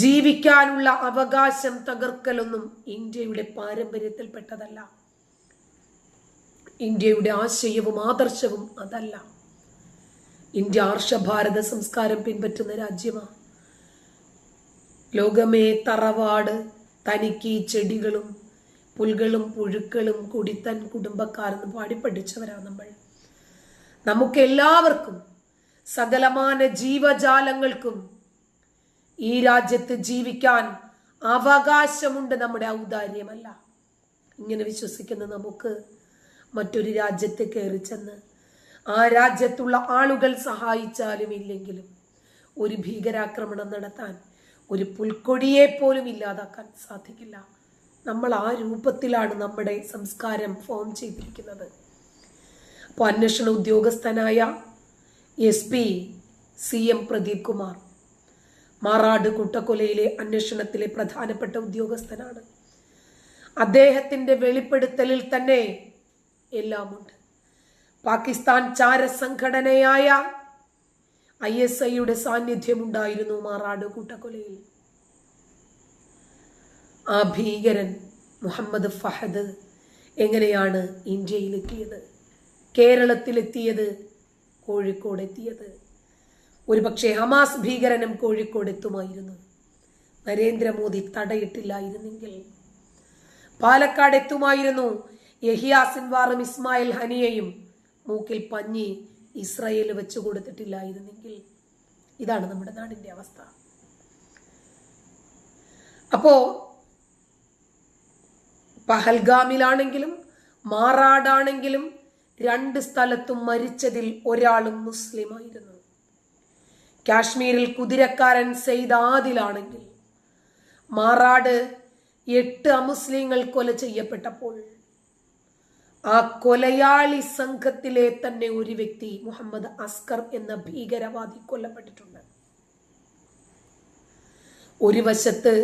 ജീവിക്കാനുള്ള അവകാശം തകർക്കലൊന്നും ഇന്ത്യയുടെ പാരമ്പര്യത്തിൽപ്പെട്ടതല്ല. ഇന്ത്യയുടെ ആശയവും ആദർശവും അതല്ല. ഇന്ത്യ ആർഷഭാരത സംസ്കാരം പിൻപറ്റുന്ന രാജ്യമാണ് ലോകമേ തറവാട് തനിക്ക് ചെടികളും പുൽകളും പുഴുക്കളും കുടിത്തൻ കുടുംബക്കാരെന്ന് പാടി പഠിച്ചവരാണ് നമ്മൾ. നമുക്ക് എല്ലാവർക്കും സകലമാന ജീവജാലങ്ങൾക്കും ഈ രാജ്യത്ത് ജീവിക്കാൻ അവകാശമുണ്ട് നമ്മുടെ ഔദാര്യമല്ല. ഇങ്ങനെ വിശ്വസിക്കുന്ന നമുക്ക് മറ്റൊരു രാജ്യത്ത് കയറി ചെന്ന് ആ രാജ്യത്തുള്ള ആളുകൾ സഹായിച്ചാലും ഇല്ലെങ്കിലും ഒരു ഭീകരാക്രമണം നടത്താൻ ഒരു പുൽക്കൊടിയെ പോലും ഇല്ലാതാക്കാൻ സാധിക്കില്ല. നമ്മൾ ആ രൂപത്തിലാണ് നമ്മുടെ സംസ്കാരം ഫോം ചെയ്തിരിക്കുന്നത്. അപ്പോൾ അന്വേഷണ ഉദ്യോഗസ്ഥനായ S P C M Pradeep Kumar Marad കൂട്ടക്കൊലയിലെ അന്വേഷണത്തിലെ പ്രധാനപ്പെട്ട ഉദ്യോഗസ്ഥനാണ്. അദ്ദേഹത്തിന്റെ വെളിപ്പെടുത്തലിൽ തന്നെ എല്ലാമുണ്ട്. പാകിസ്ഥാൻ ചാരസംഘടനയായ ഐ എസ് ഐയുടെ സാന്നിധ്യമുണ്ടായിരുന്നു മാറാട് കൂട്ടക്കൊലയിൽ. ആ ഭീകരൻ മുഹമ്മദ് ഫഹദ് എങ്ങനെയാണ് ഇന്ത്യയിലെത്തിയത്? കേരളത്തിലെത്തിയത്? കോഴിക്കോട് എത്തിയത് ഒരുപക്ഷെ ഹമാസ് ഭീകരനും കോഴിക്കോട് എത്തുമായിരുന്നു നരേന്ദ്രമോദി തടയിട്ടില്ലായിരുന്നെങ്കിൽ. പാലക്കാട് എത്തുമായിരുന്നു യഹിയ സിൻവാറും ഇസ്മായിൽ ഹനിയയും. മൂക്കിൽ പഞ്ഞി ഇസ്രയേൽ വെച്ചു കൊടുത്തിട്ടില്ലായിരുന്നെങ്കിൽ. ഇതാണ് നമ്മുടെ നാടിന്റെ അവസ്ഥ. അപ്പോ പഹൽഗാമിലാണെങ്കിലും മാറാടാണെങ്കിലും രണ്ട് സ്ഥലത്തും മരിച്ചതിൽ ഒരാളും മുസ്ലിമായിരുന്നു. കാശ്മീരിൽ കുതിരക്കാരൻ സെയ്ദ് ആദിലാണെങ്കിൽ മാറാട് എട്ട് അമുസ്ലിങ്ങൾ കൊല ചെയ്യപ്പെട്ടപ്പോൾ ആ കൊലയാളി സംഘത്തിലെ തന്നെ ഒരു വ്യക്തി മുഹമ്മദ് അസ്കർ എന്ന ഭീകരവാദി കൊല്ലപ്പെട്ടിട്ടുണ്ട്. ഒരു വശത്ത്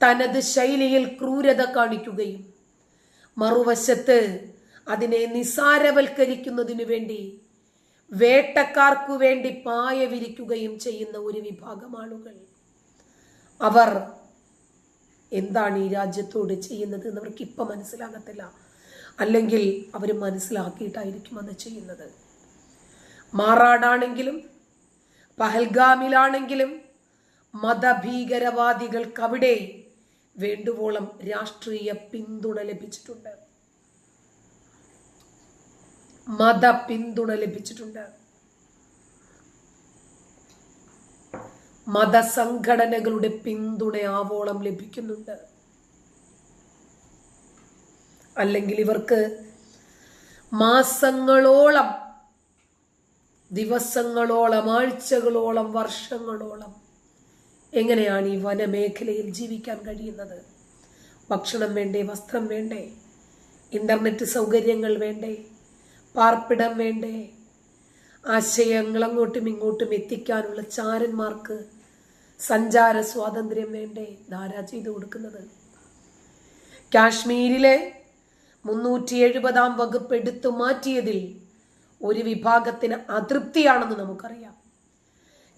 തനത് ശൈലിയിൽ ക്രൂരത കാണിക്കുകയും മറുവശത്ത് അതിനെ നിസാരവൽക്കരിക്കുന്നതിനു വേണ്ടി വേട്ടക്കാർക്കു വേണ്ടി പായ വിരിക്കുകയും ചെയ്യുന്ന ഒരു വിഭാഗം ആളുകൾ. അവർ എന്താണ് ഈ രാജ്യത്തോട് ചെയ്യുന്നത് എന്ന് അവർക്ക് ഇപ്പം മനസ്സിലാകത്തില്ല. അല്ലെങ്കിൽ അവർ മനസ്സിലാക്കിയിട്ടായിരിക്കും അത് ചെയ്യുന്നത്. മാറാടാണെങ്കിലും പഹൽഗാമിലാണെങ്കിലും മതഭീകരവാദികൾക്കവിടെ വേണ്ടുവോളം രാഷ്ട്രീയ പിന്തുണ ലഭിച്ചിട്ടുണ്ട്. മത പിന്തുണ ലഭിച്ചിട്ടുണ്ട്. മതസംഘടനകളുടെ പിന്തുണ ആവോളം ലഭിക്കുന്നുണ്ട്. അല്ലെങ്കിൽ ഇവർക്ക് മാസങ്ങളോളം ദിവസങ്ങളോളം ആഴ്ചകളോളം വർഷങ്ങളോളം എങ്ങനെയാണ് ഈ വനമേഖലയിൽ ജീവിക്കാൻ കഴിയുന്നത്? ഭക്ഷണം വേണ്ടേ? വസ്ത്രം വേണ്ടേ? ഇന്റർനെറ്റ് സൗകര്യങ്ങൾ വേണ്ടേ? പാർപ്പിടം വേണ്ടേ? ആശയങ്ങൾ അങ്ങോട്ടും ഇങ്ങോട്ടും എത്തിക്കാനുള്ള ചാരന്മാർക്ക് സഞ്ചാര സ്വാതന്ത്ര്യം വേണ്ടേ ധാരാ ചെയ്തു കൊടുക്കുന്നത്? കാശ്മീരിലെ മുന്നൂറ്റി എഴുപതാം വകുപ്പ് എടുത്തു മാറ്റിയതിൽ ഒരു വിഭാഗത്തിന് അതൃപ്തിയാണെന്ന് നമുക്കറിയാം.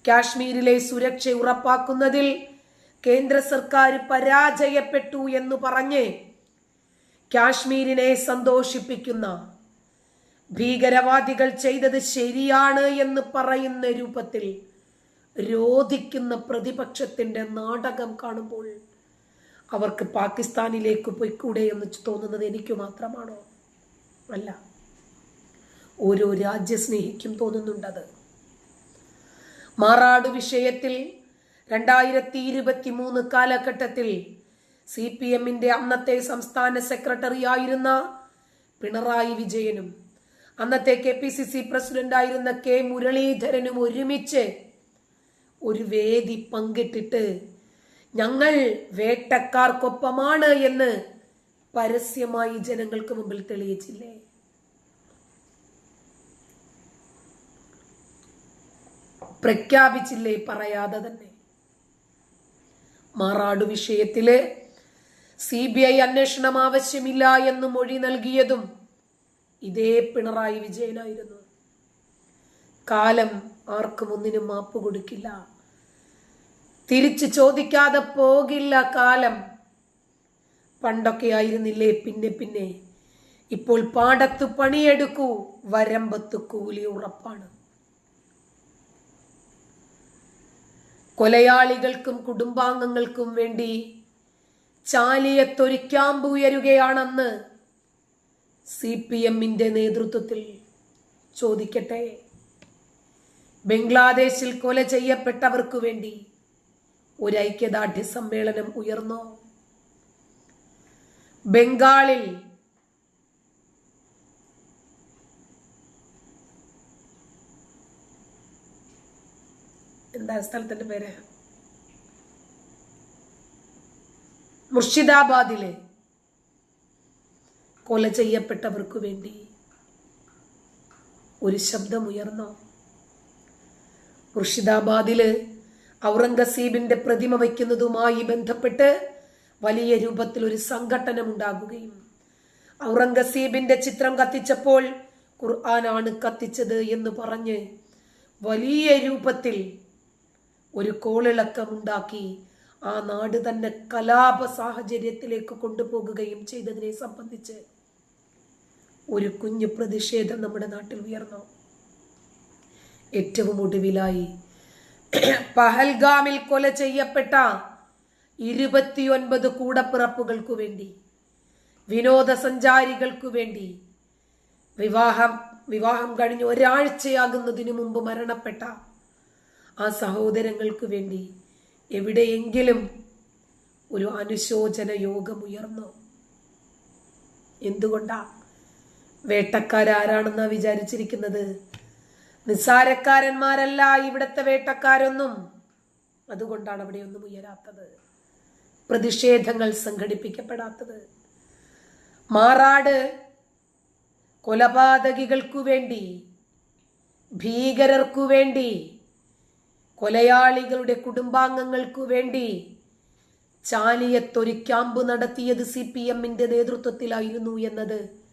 കാശ്മീരിലെ സുരക്ഷ ഉറപ്പാക്കുന്നതിൽ കേന്ദ്ര സർക്കാർ പരാജയപ്പെട്ടു എന്ന് പറഞ്ഞ് കാശ്മീരിനെ സന്തോഷിപ്പിക്കുന്ന ഭീകരവാദികൾ ചെയ്തത് ശരിയാണ് എന്ന് പറയുന്ന രൂപത്തിൽ രോധിക്കുന്ന പ്രതിപക്ഷത്തിന്റെ നാടകം കാണുമ്പോൾ അവർക്ക് പാകിസ്ഥാനിലേക്ക് പോയിക്കൂടെ എന്ന് തോന്നുന്നത് എനിക്ക് മാത്രമാണോ? അല്ല. ഓരോ രാജ്യസ്നേഹിക്കും തോന്നുന്നുണ്ടത് മാറാട് വിഷയത്തിൽ രണ്ടായിരത്തി ഇരുപത്തി മൂന്ന് കാലഘട്ടത്തിൽ സി പി എമ്മിന്റെ അന്നത്തെ സംസ്ഥാന സെക്രട്ടറി ആയിരുന്ന പിണറായി വിജയനും അന്നത്തെ K P C C president ആയിരുന്ന കെ മുരളീധരനും ഒരുമിച്ച് ഒരു വേദി പങ്കിട്ടിട്ട് ഞങ്ങൾ വേട്ടക്കാർക്കൊപ്പമാണ് എന്ന് പരസ്യമായി ജനങ്ങൾക്ക് മുമ്പിൽ തെളിയിച്ചില്ലേ? പ്രഖ്യാപിച്ചില്ലേ പറയാതെ തന്നെ? മാറാട് വിഷയത്തിൽ സി ബി ഐ അന്വേഷണം ആവശ്യമില്ല എന്ന് മൊഴി നൽകിയതും ഇതേ പിണറായി വിജയനായിരുന്നു. കാലം ആർക്കും ഒന്നിനും മാപ്പ് കൊടുക്കില്ല. തിരിച്ചു ചോദിക്കാതെ പോകില്ല കാലം. പണ്ടൊക്കെ ആയിരുന്നില്ലേ പിന്നെ പിന്നെ. ഇപ്പോൾ പാടത്ത് പണിയെടുക്കൂ വരമ്പത്ത് കൂലി ഉറപ്പാണ്. കൊലയാളികൾക്കും കുടുംബാംഗങ്ങൾക്കും വേണ്ടി ചാലിയത്തൊരു ക്യാമ്പ് ഉയരുകയാണെന്ന് സി പി എമ്മിന്റെ നേതൃത്വത്തിൽ ചോദിക്കട്ടെ? ബംഗ്ലാദേശിൽ കൊല ചെയ്യപ്പെട്ടവർക്കു വേണ്ടി ഒരു ഐക്യദാർഢ്യ സമ്മേളനം ഉയർന്നോ? ബംഗാളിൽ എന്താ സ്ഥലത്തിന്റെ പേര്? മുർഷിദാബാദിലെ കൊല ചെയ്യപ്പെട്ടവർക്കു വേണ്ടി ഒരു ശബ്ദമുയർന്നോ? മുർഷിദാബാദിൽ ഔറംഗസീബിന്റെ പ്രതിമ വയ്ക്കുന്നതുമായി ബന്ധപ്പെട്ട് വലിയ രൂപത്തിൽ ഒരു സംഘടന ഉണ്ടാകുകയും ഔറംഗസീബിന്റെ ചിത്രം കത്തിച്ചപ്പോൾ ഖുർആനാണ് കത്തിച്ചത് എന്ന് പറഞ്ഞ് വലിയ രൂപത്തിൽ ഒരു കോളിളക്കമുണ്ടാക്കി ആ നാട് തന്നെ കലാപ സാഹചര്യത്തിലേക്ക് കൊണ്ടുപോകുകയും ചെയ്തതിനെ സംബന്ധിച്ച് ഒരു കുഞ്ഞു പ്രതിഷേധം നമ്മുടെ നാട്ടിൽ ഉയർന്നു. ഏറ്റവും ഒടുവിലായി പഹൽഗാമിൽ കൊല ചെയ്യപ്പെട്ട ഇരുപത്തിയൊൻപത് കൂടപ്പിറപ്പുകൾക്കു വേണ്ടി വിനോദസഞ്ചാരികൾക്കു വേണ്ടി വിവാഹം വിവാഹം കഴിഞ്ഞ് ഒരാഴ്ചയാകുന്നതിനു മുമ്പ് മരണപ്പെട്ട ആ സഹോദരങ്ങൾക്ക് വേണ്ടി എവിടെയെങ്കിലും ഒരു അനുശോചന യോഗം ഉയർന്നു. എന്തുകൊണ്ടാ? വേട്ടക്കാരാരാണെന്നാ വിചാരിച്ചിരിക്കുന്നത്? നിസ്സാരക്കാരന്മാരല്ല ഇവിടത്തെ വേട്ടക്കാരൊന്നും. അതുകൊണ്ടാണ് അവിടെ ഒന്നും ഉയരാത്തത്. പ്രതിഷേധങ്ങൾ സംഘടിപ്പിക്കപ്പെടാത്തത്. മാറാട് കൊലപാതകികൾക്കു വേണ്ടി ഭീകരർക്കു വേണ്ടി കൊലയാളികളുടെ കുടുംബാംഗങ്ങൾക്കു വേണ്ടി ചാലിയത്തൊരു ക്യാമ്പ് നടത്തിയത് സി പി എമ്മിന്റെ നേതൃത്വത്തിലായിരുന്നു എന്നത്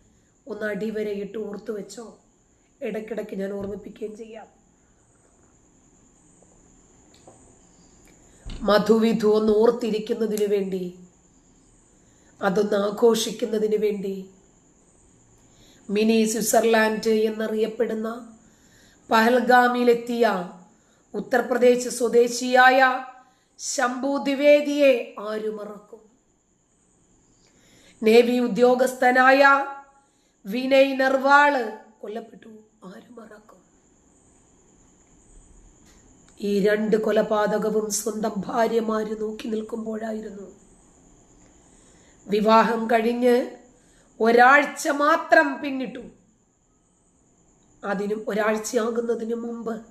ഒന്ന് അടിവരയിട്ട് ഓർത്തു വെച്ചോ. ഇടയ്ക്കിടയ്ക്ക് ഞാൻ ഓർമ്മിപ്പിക്കുകയും ചെയ്യാം. മധുവിധു ഒന്ന് ഓർത്തിരിക്കുന്നതിന് വേണ്ടി അതൊന്ന് ആഘോഷിക്കുന്നതിന് വേണ്ടി മിനി സ്വിറ്റ്സർലാൻഡ് എന്നറിയപ്പെടുന്ന പഹൽഗാമിലെത്തിയ ഉത്തർപ്രദേശ് സ്വദേശിയായ ശംഭു ദ്വിവേദിയെ ആരും മറക്കും നേവി ഉദ്യോഗസ്ഥനായ വിനയ് നർവാൾ കൊല്ലപ്പെട്ടു. ആര് മറക്കും? ഈ രണ്ട് കൊലപാതകവും സ്വന്തം ഭാര്യമാര് നോക്കി നിൽക്കുമ്പോഴായിരുന്നു. വിവാഹം കഴിഞ്ഞ് ഒരാഴ്ച മാത്രം പിന്നിട്ടു. അതിനും ഒരാഴ്ചയാകുന്നതിനു മുമ്പ്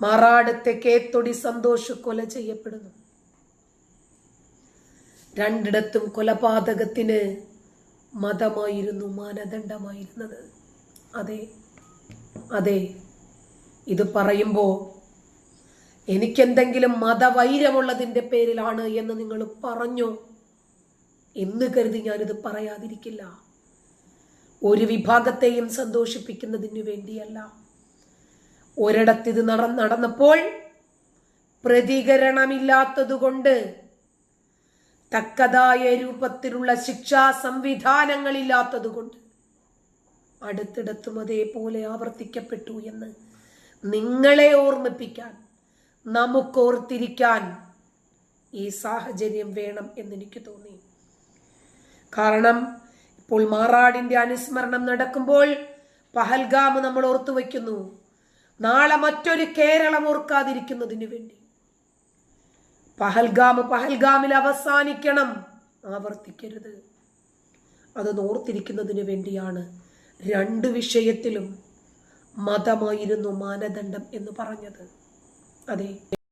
മാറാടത്തെ കേത്തൊടി സന്തോഷ കൊല ചെയ്യപ്പെടുന്നു. രണ്ടിടത്തും കൊലപാതകത്തിന് മതമായിരുന്നു മാനദണ്ഡമായിരുന്നത്. അതെ അതെ ഇത് പറയുമ്പോൾ എനിക്കെന്തെങ്കിലും മതവൈരമുള്ളതിന്റെ പേരിലാണ് എന്ന് നിങ്ങൾ പറഞ്ഞു. എന്ന് കരുതി ഞാനിത് പറയാതിരിക്കില്ല. ഒരു വിഭാഗത്തെയും സന്തോഷിപ്പിക്കുന്നതിന് വേണ്ടിയല്ല. ഒരിടത്തിത് നട നടന്നപ്പോൾ പ്രതികരണമില്ലാത്തതുകൊണ്ട് തക്കതായ രൂപത്തിലുള്ള ശിക്ഷാ സംവിധാനങ്ങളില്ലാത്തതുകൊണ്ട് അടുത്തിടത്തും അതേപോലെ ആവർത്തിക്കപ്പെട്ടു എന്ന് നിങ്ങളെ ഓർമ്മിപ്പിക്കാൻ നമുക്കോർത്തിരിക്കാൻ ഈ സാഹചര്യം വേണം എന്നെനിക്ക് തോന്നി. കാരണം ഇപ്പോൾ മാറാടിന്റെ അനുസ്മരണം നടക്കുമ്പോൾ പഹൽഗാം നമ്മൾ ഓർത്തു വയ്ക്കുന്നു നാളെ മറ്റൊരു കേരളം ഓർക്കാതിരിക്കുന്നതിന് വേണ്ടി. പഹൽഗാം പഹൽഗാമിൽ അവസാനിക്കണം. ആവർത്തിക്കരുത്. അത് നോർത്തിരിക്കുന്നതിന് വേണ്ടിയാണ് രണ്ട് വിഷയത്തിലും മതമായിരുന്നു മാനദണ്ഡം എന്ന് പറഞ്ഞത്. അതെ.